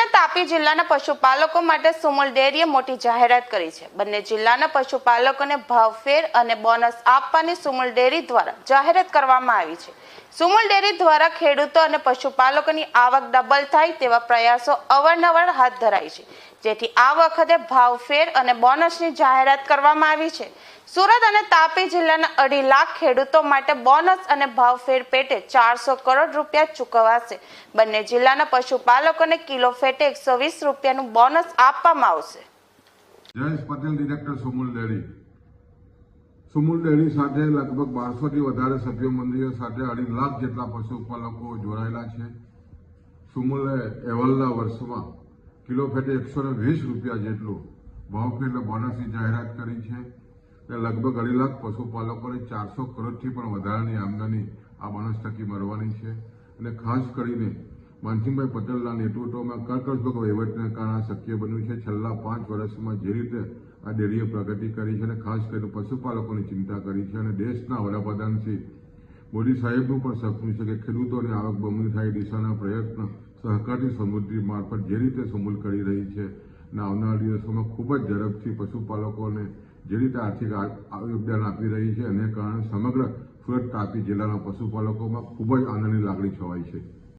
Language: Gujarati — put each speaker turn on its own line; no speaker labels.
જિલ્લાના પશુપાલકો માટે સુમલ ડેરીએ મોટી જાહેરાત કરી છે. બંને જિલ્લાના પશુપાલકોને ભાવફેર અને બોનસ આપવાની સુમલ ડેરી દ્વારા જાહેરાત કરવામાં આવી છે. સુમલ ડેરી દ્વારા ખેડૂતો અને પશુપાલકોની આવક ડબલ થાય તેવા પ્રયાસો અવારનવાર હાથ ધરાય છે. જેથી આ વખતે ભાવફેર અને બોનસની જાહેરાત કરવામાં આવી છે. સુરત અને તાપી જિલ્લાના અઢી લાખ ખેડૂતો માટે બોનસ અને ભાવફેર પેટે ચારસો કરોડ રૂપિયા ચૂકવાશે. બંને જિલ્લાના પશુપાલકોને કિલો ફેટે એકસો વીસ રૂપિયાનું બોનસ આપવામાં આવશે.
Jayesh Patel director Sumul dairy. Sumul dairy સાથે લગભગ બારસોથી વધારે સભ્ય મંડળીઓ સાથે અઢી લાખ જેટલા પશુપાલકો જોડાયેલા છે. સુમુલે અહેવાલના વર્ષમાં કિલો ફેટે એકસો ને વીસ રૂપિયા જેટલું ભાવ એટલે બોનસની જાહેરાત કરી છે અને લગભગ અઢી લાખ પશુપાલકોને ચારસો કરોડથી પણ વધારાની આમદની આ બોનસ થકી મળવાની છે. અને ખાસ કરીને માનસિંહભાઈ પટેલના નેતૃત્વમાં કર્કશભગ વહીવટને કારણે શક્ય બન્યું છે. છેલ્લા પાંચ વર્ષમાં જે રીતે આ ડેરીએ પ્રગતિ કરી છે અને ખાસ કરીને પશુપાલકોની ચિંતા કરી છે અને દેશના વડાપ્રધાન શ્રી મોદી સાહેબનું પણ સપનું છે કે ખેડૂતોની આવક બમણી થાય દિશાના પ્રયત્ન સહકારની સમૃદ્ધિ મારફત જે રીતે સમૂલ કરી રહી છે. અને આવનારા દિવસોમાં ખૂબ જ ઝડપથી પશુપાલકોને જે રીતે આર્થિક યોગદાન આપી રહી છે, એને કારણે સમગ્ર સુરત તાપી જિલ્લાના પશુપાલકોમાં ખૂબ જ આનંદની લાગણી છવાઈ છે.